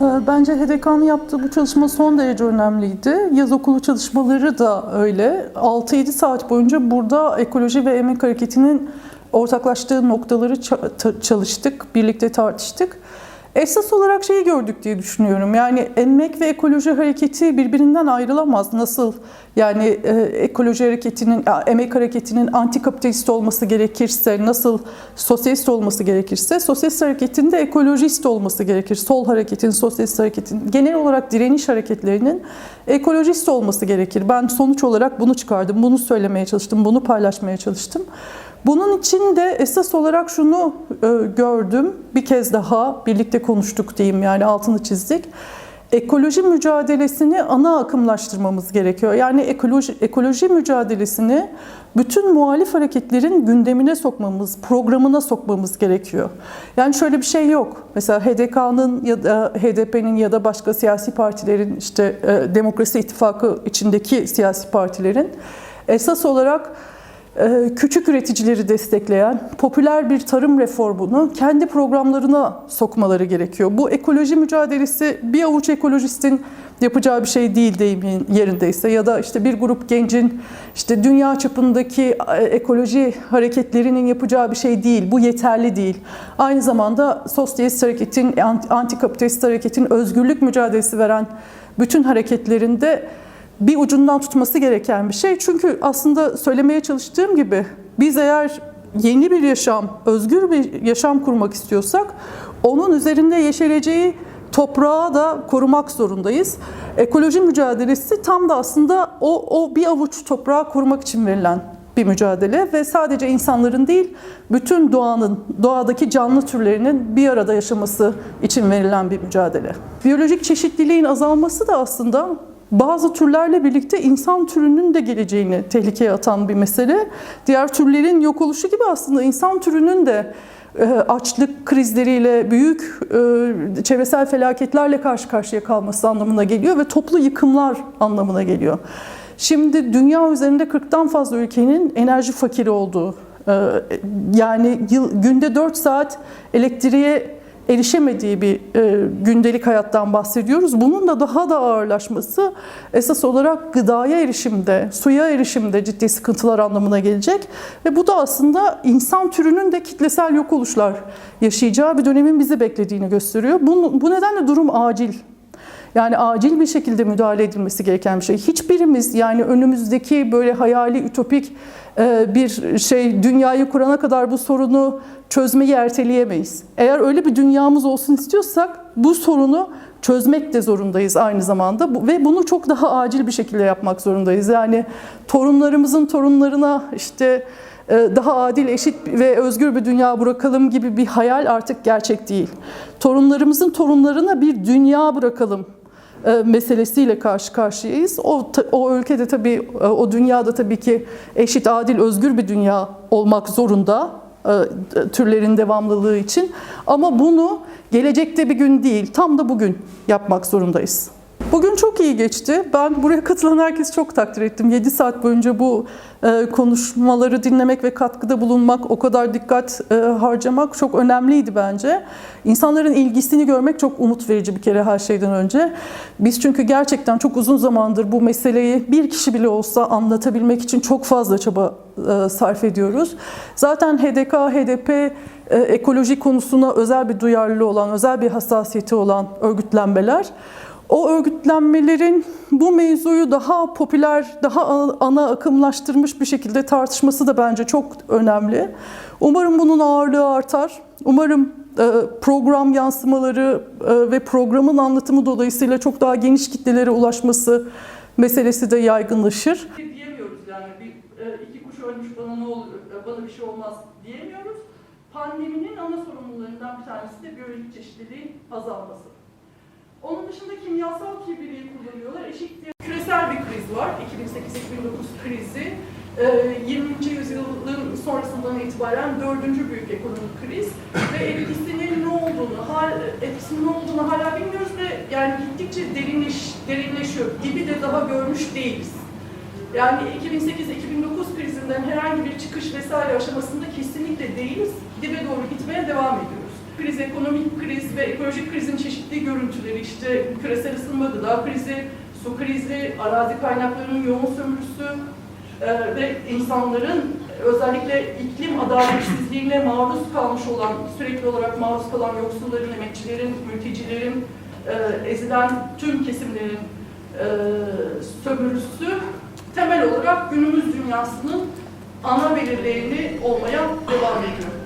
Ee, Bence HDK'nın yaptığı bu çalışma son derece önemliydi. Yaz okulu çalışmaları da öyle. 6-7 saat boyunca burada ekoloji ve emek hareketinin ortaklaştığı noktaları ça- ta- çalıştık, birlikte tartıştık. Esas olarak şeyi gördük diye düşünüyorum. Yani emek ve ekoloji hareketi birbirinden ayrılamaz. Nasıl yani e, ekoloji hareketinin, emek hareketinin antikapitalist olması gerekirse, nasıl sosyalist olması gerekirse, sosyalist hareketin de ekolojist olması gerekir. Sol hareketin, sosyalist hareketin, genel olarak direniş hareketlerinin ekolojist olması gerekir. Ben sonuç olarak bunu çıkardım, bunu söylemeye çalıştım, bunu paylaşmaya çalıştım. Bunun için de esas olarak şunu e, gördüm. Bir kez daha birlikte konuştuk diyeyim yani altını çizdik. Ekoloji mücadelesini ana akımlaştırmamız gerekiyor. Yani ekoloji, ekoloji mücadelesini bütün muhalif hareketlerin gündemine sokmamız, programına sokmamız gerekiyor. Yani şöyle bir şey yok. Mesela HDK'nın ya da HDP'nin ya da başka siyasi partilerin işte e, Demokrasi İttifakı içindeki siyasi partilerin esas olarak küçük üreticileri destekleyen popüler bir tarım reformunu kendi programlarına sokmaları gerekiyor. Bu ekoloji mücadelesi bir avuç ekolojistin yapacağı bir şey değil deyimin yerindeyse ya da işte bir grup gencin işte dünya çapındaki e, ekoloji hareketlerinin yapacağı bir şey değil. Bu yeterli değil. Aynı zamanda sosyalist hareketin, antikapitalist hareketin özgürlük mücadelesi veren bütün hareketlerinde bir ucundan tutması gereken bir şey. Çünkü aslında söylemeye çalıştığım gibi biz eğer yeni bir yaşam, özgür bir yaşam kurmak istiyorsak onun üzerinde yeşereceği toprağı da korumak zorundayız. Ekoloji mücadelesi tam da aslında o, o bir avuç toprağı korumak için verilen bir mücadele ve sadece insanların değil bütün doğanın, doğadaki canlı türlerinin bir arada yaşaması için verilen bir mücadele. Biyolojik çeşitliliğin azalması da aslında bazı türlerle birlikte insan türünün de geleceğini tehlikeye atan bir mesele. Diğer türlerin yok oluşu gibi aslında insan türünün de e, açlık krizleriyle, büyük e, çevresel felaketlerle karşı karşıya kalması anlamına geliyor ve toplu yıkımlar anlamına geliyor. Şimdi dünya üzerinde 40'tan fazla ülkenin enerji fakiri olduğu, e, yani yıl, günde 4 saat elektriğe erişemediği bir e, gündelik hayattan bahsediyoruz. Bunun da daha da ağırlaşması esas olarak gıdaya erişimde, suya erişimde ciddi sıkıntılar anlamına gelecek. Ve bu da aslında insan türünün de kitlesel yok oluşlar yaşayacağı bir dönemin bizi beklediğini gösteriyor. Bu, bu nedenle durum acil. Yani acil bir şekilde müdahale edilmesi gereken bir şey. Hiçbirimiz yani önümüzdeki böyle hayali ütopik e, bir şey dünyayı kurana kadar bu sorunu çözmeyi erteleyemeyiz. Eğer öyle bir dünyamız olsun istiyorsak bu sorunu çözmek de zorundayız aynı zamanda ve bunu çok daha acil bir şekilde yapmak zorundayız. Yani torunlarımızın torunlarına işte e, daha adil, eşit ve özgür bir dünya bırakalım gibi bir hayal artık gerçek değil. Torunlarımızın torunlarına bir dünya bırakalım meselesiyle karşı karşıyayız. O, o ülkede tabii, e, o dünyada tabii ki eşit, adil, özgür bir dünya olmak zorunda türlerin devamlılığı için. Ama bunu gelecekte bir gün değil, tam da bugün yapmak zorundayız. Bugün çok iyi geçti. Ben buraya katılan herkesi çok takdir ettim. 7 saat boyunca bu konuşmaları dinlemek ve katkıda bulunmak, o kadar dikkat harcamak çok önemliydi bence. İnsanların ilgisini görmek çok umut verici bir kere her şeyden önce. Biz çünkü gerçekten çok uzun zamandır bu meseleyi bir kişi bile olsa anlatabilmek için çok fazla çaba sarf ediyoruz. Zaten HDK, HDP ekoloji konusuna özel bir duyarlılığı olan, özel bir hassasiyeti olan örgütlenmeler. O örgütlenmelerin bu mevzuyu daha popüler, daha ana akımlaştırmış bir şekilde tartışması da bence çok önemli. Umarım bunun ağırlığı artar. Umarım program yansımaları ve programın anlatımı dolayısıyla çok daha geniş kitlelere ulaşması meselesi de yaygınlaşır. Diyemiyoruz yani bir, iki kuş ölmüş bana ne olur, bana bir şey olmaz diyemiyoruz. Pandeminin ana sorumlularından bir tanesi de biyolojik çeşitliliğin azalması. Onun dışında kimyasal kirliliği kullanıyorlar. Eşitliğe küresel bir kriz var. 2008-2009 krizi. 20. yüzyılın sonrasından itibaren dördüncü büyük ekonomik kriz ve etkisinin ne olduğunu, hal, etkisinin ne olduğunu hala bilmiyoruz ve yani gittikçe derinleş, derinleşiyor. Dibi de daha görmüş değiliz. Yani 2008-2009 krizinden herhangi bir çıkış vesaire aşamasında kesinlikle değiliz. Dibe doğru gitmeye devam ediyoruz. Kriz, ekonomik kriz ve ekolojik krizin çeşitli görüntüleri, işte küresel ısınma, gıda krizi, su krizi, arazi kaynaklarının yoğun sömürüsü e, ve insanların özellikle iklim adaletsizliğine maruz kalmış olan, sürekli olarak maruz kalan yoksulların, emekçilerin, mültecilerin, e, ezilen tüm kesimlerin e, sömürüsü temel olarak günümüz dünyasının ana belirleyeni olmaya devam ediyor.